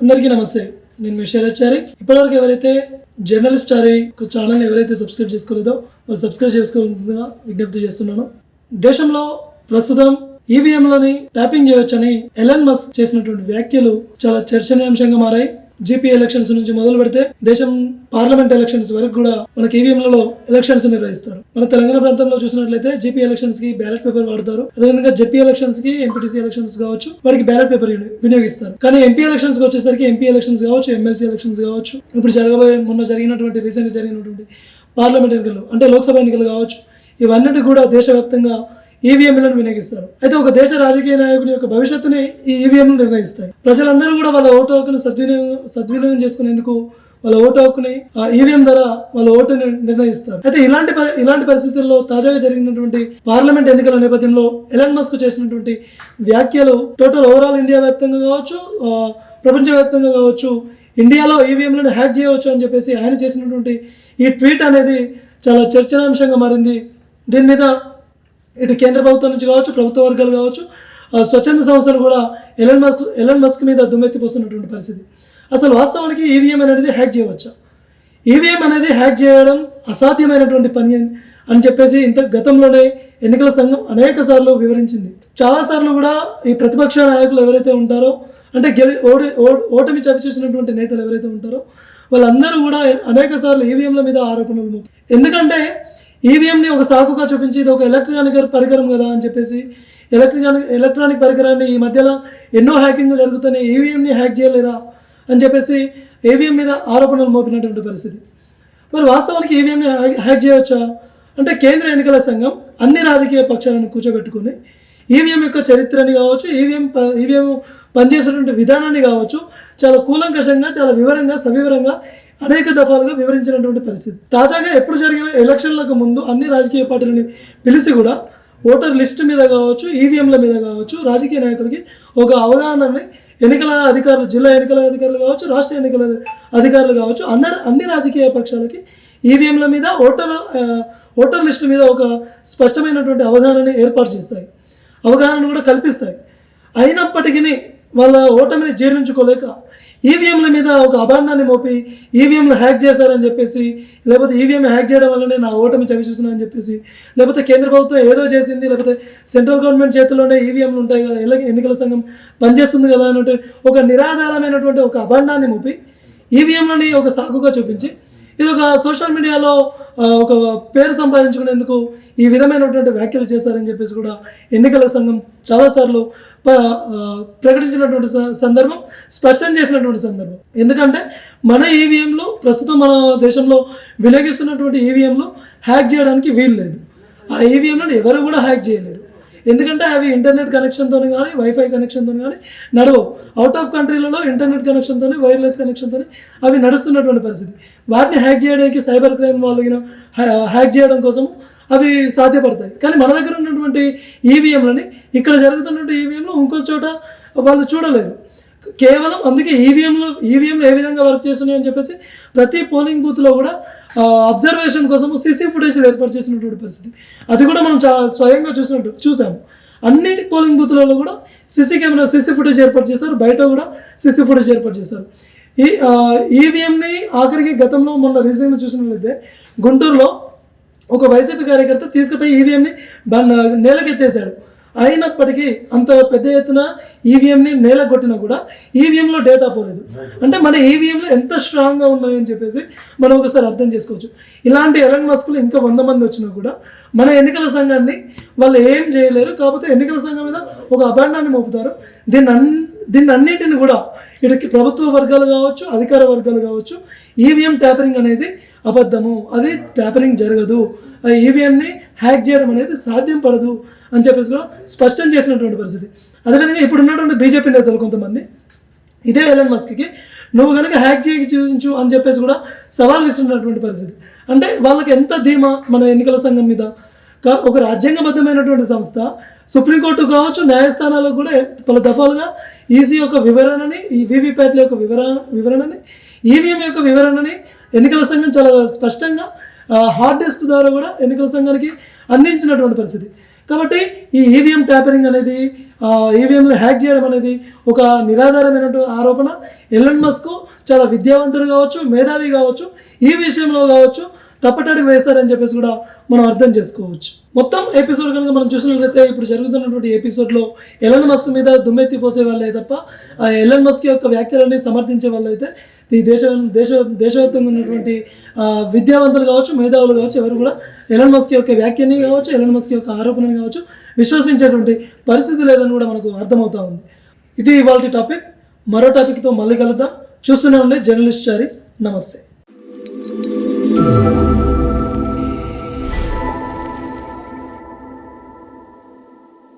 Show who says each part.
Speaker 1: అందరికీ నమస్తే. నేను మీ శరత్చారి ఇప్పటివరకు ఎవరైతే జర్నలిస్ట్ చారి ఛానల్ ఎవరైతే సబ్స్క్రైబ్ చేసుకోలేదో వాళ్ళు సబ్స్క్రైబ్ చేసుకోవాలని విజ్ఞప్తి చేస్తున్నాను. దేశంలో ప్రస్తుతం ఈవీఎంలని ట్యాపింగ్ చేయవచ్చని ఎలన్ మస్క్ చేసినటువంటి వ్యాఖ్యలు చాలా చర్చనీయాంశంగా మారాయి. జీపీ ఎలక్షన్స్ నుంచి మొదలు పెడితే దేశం పార్లమెంట్ ఎలక్షన్స్ వరకు కూడా మనకి ఈవీఎంలలో ఎలక్షన్స్ నిర్వహిస్తారు మన తెలంగాణ ప్రాంతంలో చూసినట్లయితే జీపీ ఎలక్షన్స్కి బ్యాలెట్ పేపర్ వాడతారు. అదేవిధంగా జెపీ ఎలక్షన్స్కి ఎంపీటీసీ ఎలక్షన్స్ కావచ్చు వాటికి బ్యాలెట్ పేపర్ వినియోగిస్తారు. కానీ ఎంపీ ఎలక్షన్స్కి వచ్చేసరికి ఎంపీ ఎలక్షన్స్ కావచ్చు ఎమ్మెల్సీ ఎలక్షన్స్ కావచ్చు ఇప్పుడు జరగబోయే మొన్న జరిగినటువంటి రీసెంట్ జరిగినటువంటి పార్లమెంట్ ఎన్నికలు అంటే లోక్సభ ఎన్నికలు కావచ్చు ఇవన్నీ కూడా దేశవ్యాప్తంగా ఈవీఎంలను వినియోగిస్తారు. అయితే ఒక దేశ రాజకీయ నాయకుని యొక్క భవిష్యత్తుని ఈ ఈవీఎంలు నిర్ణయిస్తాయి. ప్రజలందరూ కూడా వాళ్ళ ఓటు హక్కును సద్వినియోగం సద్వినియోగం చేసుకునేందుకు వాళ్ళ ఓటు హక్కుని ఆ ఈవీఎం ద్వారా వాళ్ళ ఓటుని నిర్ణయిస్తారు. అయితే ఇలాంటి పరి- ఇలాంటి పరిస్థితుల్లో తాజాగా జరిగినటువంటి పార్లమెంట్ ఎన్నికల నేపథ్యంలో ఎలన్ మస్క్ చేసినటువంటి వ్యాఖ్యలు టోటల్ ఓవరాల్ ఇండియా వ్యాప్తంగా కావచ్చు ప్రపంచవ్యాప్తంగా కావచ్చు ఇండియాలో ఈవీఎంలను హ్యాక్ చేయవచ్చు అని చెప్పేసి ఆయన చేసినటువంటి ఈ ట్వీట్ అనేది చాలా చర్చనాంశంగా మారింది. దీని మీద ఇటు కేంద్ర ప్రభుత్వం నుంచి కావచ్చు ప్రభుత్వ వర్గాలు కావచ్చు ఆ, స్వచ్ఛంద సంస్థలు కూడా ఎలన్ మస్క్ ఎలన్ మస్క్ మీద దుమ్మెత్తిపోతున్నటువంటి పరిస్థితి. అసలు వాస్తవానికి ఈవీఎం అనేది హ్యాక్ చేయవచ్చా? ఈవీఎం అనేది హ్యాక్ చేయడం అసాధ్యమైనటువంటి పని అని- అని చెప్పేసి ఇంత గతంలోనే ఎన్నికల సంఘం అనేక సార్లు వివరించింది. చాలాసార్లు కూడా ఈ ప్రతిపక్ష నాయకులు ఎవరైతే ఉంటారో అంటే గెలి ఓడి ఓ- ఓటమి చవి చూసినటువంటి నేతలు ఎవరైతే ఉంటారో వాళ్ళందరూ కూడా అనేక సార్లు ఈవీఎంల మీద ఆరోపణలు ఎందుకంటే ఈవీఎంని ఒక సాకుగా చూపించి ఇది ఒక ఎలక్ట్రానిక్ పరికరం కదా అని చెప్పేసి ఎలక్ట్రానిక్ ఎలక్ట్రానిక్ పరికరాన్ని ఈ మధ్యలో ఎన్నో హ్యాకింగ్లు జరుగుతున్నాయి. ఈవీఎంని హ్యాక్ చేయలేరా అని చెప్పేసి ఈవీఎం మీద ఆరోపణలు మోపినటువంటి పరిస్థితి. మరి వాస్తవానికి ఈవీఎంని హ్యాక్ చేయవచ్చా అంటే కేంద్ర ఎన్నికల సంఘం అన్ని రాజకీయ పక్షాలను కూర్చోబెట్టుకొని ఈవీఎం యొక్క చరిత్రని కావచ్చు ఈవీఎం ఈవీఎం పనిచేసినటువంటి విధానాన్ని కావచ్చు చాలా కూలంకషంగా చాలా వివరంగా సవివరంగా అనేక దఫాలుగా వివరించినటువంటి పరిస్థితి. తాజాగా ఎప్పుడు జరిగిన ఎలక్షన్లకు ముందు అన్ని రాజకీయ పార్టీలని పిలిచి కూడా ఓటర్ లిస్ట్ మీద కావచ్చు ఈవీఎంల మీద కావచ్చు రాజకీయ నాయకులకి ఒక అవగాహనని ఎన్నికల అధికారులు జిల్లా ఎన్నికల అధికారులు కావచ్చు రాష్ట్ర ఎన్నికల అధికారులు కావచ్చు అన్న అన్ని రాజకీయ పక్షాలకి ఈవీఎంల మీద ఓటర్ ఓటర్ లిస్టు మీద ఒక స్పష్టమైనటువంటి అవగాహనని ఏర్పాటు చేస్తాయి. అవగాహనను కూడా కల్పిస్తాయి. అయినప్పటికీ వాళ్ళ ఓటమిని జీర్ణించుకోలేక ఈవీఎంల మీద ఒక అభాండాన్ని మోపి ఈవీఎంలు హ్యాక్ చేశారని చెప్పేసి లేకపోతే ఈవీఎం హ్యాక్ చేయడం వల్లనే నా ఓటమి చవి చూసిన అని చెప్పేసి లేకపోతే కేంద్ర ప్రభుత్వం ఏదో చేసింది లేకపోతే సెంట్రల్ గవర్నమెంట్ చేతిలోనే ఈవీఎంలు ఉంటాయి కదా ఎలా ఎన్నికల సంఘం పనిచేస్తుంది కదా అని ఒక నిరాధారమైనటువంటి ఒక అభాండాన్ని మోపి ఈవీఎంలని ఒక సాకుగా చూపించి ఇది ఒక సోషల్ మీడియాలో ఒక పేరు సంపాదించుకునేందుకు ఈ విధమైనటువంటి వ్యాఖ్యలు చేశారని చెప్పేసి కూడా ఎన్నికల సంఘం చాలాసార్లు ప్రకటించినటువంటి సందర్భం స్పష్టం చేసినటువంటి సందర్భం. ఎందుకంటే మన ఈవీఎంలు ప్రస్తుతం మన దేశంలో వినియోగిస్తున్నటువంటి ఈవీఎంలు హ్యాక్ చేయడానికి వీలు లేదు. ఆ ఈవీఎంలను ఎవరు కూడా హ్యాక్ చేయలేరు. ఎందుకంటే అవి ఇంటర్నెట్ కనెక్షన్తో కానీ వైఫై కనెక్షన్తో కానీ నడవవు అవుట్ ఆఫ్ కంట్రీలలో ఇంటర్నెట్ కనెక్షన్తోనే వైర్లెస్ కనెక్షన్తో అవి నడుస్తున్నటువంటి పరిస్థితి. వాటిని హ్యాక్ చేయడానికి సైబర్ క్రైమ్ వాళ్ళు హ్యాక్ చేయడం కోసము అవి సాధ్యపడతాయి. కానీ మన దగ్గర ఉన్నటువంటి ఈవీఎంలని ఇక్కడ జరుగుతున్నటువంటి ఈవీఎంలు ఇంకో చోట వాళ్ళు చూడలేరు కేవలం అందుకే ఈవీఎంలు ఈవీఎంలు ఏ విధంగా వర్క్ చేస్తున్నాయి అని చెప్పేసి ప్రతి పోలింగ్ బూత్లో కూడా అబ్జర్వేషన్ కోసం సీసీ ఫుటేజ్లు ఏర్పాటు చేసినటువంటి పరిస్థితి. అది కూడా మనం చాలా స్వయంగా చూసినట్టు చూసాము. అన్ని పోలింగ్ బూత్లలో కూడా సీసీ కెమెరా సీసీ ఫుటేజ్ ఏర్పాటు చేశారు. బయట కూడా సీసీ ఫుటేజ్ ఏర్పాటు చేశారు. ఈ ఈవీఎంని ఆఖరికి గతంలో మొన్న రీసెంట్గా చూసినట్లయితే గుంటూరులో ఒక వైసీపీ కార్యకర్త తీసుకుపోయి ఈవీఎంని నేలకెత్తేశాడు. అయినప్పటికీ అంత పెద్ద ఎత్తున ఈవీఎంని నేలగొట్టినా కూడా ఈవీఎంలో డేటా పోలేదు. అంటే మన ఈవీఎంలు ఎంత స్ట్రాంగ్గా ఉన్నాయని చెప్పేసి మనం ఒకసారి అర్థం చేసుకోవచ్చు. ఇలాంటి ఎలన్ మస్కులు ఇంకా వంద మంది వచ్చినా కూడా మన ఎన్నికల సంఘాన్ని వాళ్ళు ఏం చేయలేరు. కాకపోతే ఎన్నికల సంఘం మీద ఒక అభాండాన్ని మోపుతారు. దీన్ని అన్ దీన్ని అన్నింటిని కూడా ఇటుకి ప్రభుత్వ వర్గాలు కావచ్చు అధికార వర్గాలు కావచ్చు ఈవీఎం ట్యాపరింగ్ అనేది అబద్ధము. అది ట్యాపరింగ్ జరగదు. ఈవీఎంని హ్యాక్ చేయడం అనేది సాధ్యం పడదు అని చెప్పేసి కూడా స్పష్టం చేసినటువంటి పరిస్థితి. అదేవిధంగా ఇప్పుడు ఉన్నటువంటి బీజేపీ నేతలు కొంతమంది ఇదే ఎలన్ మస్క్కి నువ్వు కనుక హ్యాక్ చేయకి చూపించు అని చెప్పేసి కూడా సవాల్ విస్తున్నటువంటి పరిస్థితి. అంటే వాళ్ళకి ఎంత ధీమా మన ఎన్నికల సంఘం మీద? ఒక రాజ్యాంగబద్ధమైనటువంటి సంస్థ సుప్రీంకోర్టు కావచ్చు న్యాయస్థానాలకు కూడా పలు దఫాలుగా ఈసీ యొక్క వివరణని ఈ వీవీప్యాట్ల యొక్క వివరణ వివరణని ఈవీఎం యొక్క వివరణని ఎన్నికల సంఘం చాలా స్పష్టంగా హార్డ్ డిస్క్ ద్వారా కూడా ఎన్నికల సంఘానికి అందించినటువంటి పరిస్థితి. కాబట్టి ఈ ఈవీఎం ట్యాపరింగ్ అనేది ఈవీఎంలు హ్యాక్ చేయడం అనేది ఒక నిరాధారమైనటువంటి ఆరోపణ. ఎలన్ మస్క్ చాలా విద్యావంతుడు కావచ్చు మేధావి కావచ్చు ఈ విషయంలో కావచ్చు తప్పటడుగు వేశారని చెప్పేసి కూడా మనం అర్థం చేసుకోవచ్చు. మొత్తం ఎపిసోడ్ కనుక మనం చూసినట్లయితే ఇప్పుడు జరుగుతున్నటువంటి ఎపిసోడ్లో ఎలన్ మస్క్ మీద దుమ్మెత్తి పోసే వాళ్ళే తప్ప ఎలన్ మస్క్ యొక్క వ్యాఖ్యలన్నీ సమర్థించే వాళ్ళైతే ఈ దేశ దేశ దేశవ్యాప్తంగా ఉన్నటువంటి విద్యావంతులు కావచ్చు మేధావులు కావచ్చు ఎవరు కూడా ఎలన్ మస్క్ యొక్క వ్యాఖ్యని కావచ్చు ఎలన్ మస్క్ యొక్క ఆరోపణని కావచ్చు విశ్వసించేటువంటి పరిస్థితి లేదని కూడా మనకు అర్థమవుతా ఉంది. ఇది ఇవాళ టాపిక్. మరో టాపిక్తో మళ్ళీ కలుద్దాం. చూస్తూనే ఉండే జర్నలిస్ట్ చారి నమస్తే.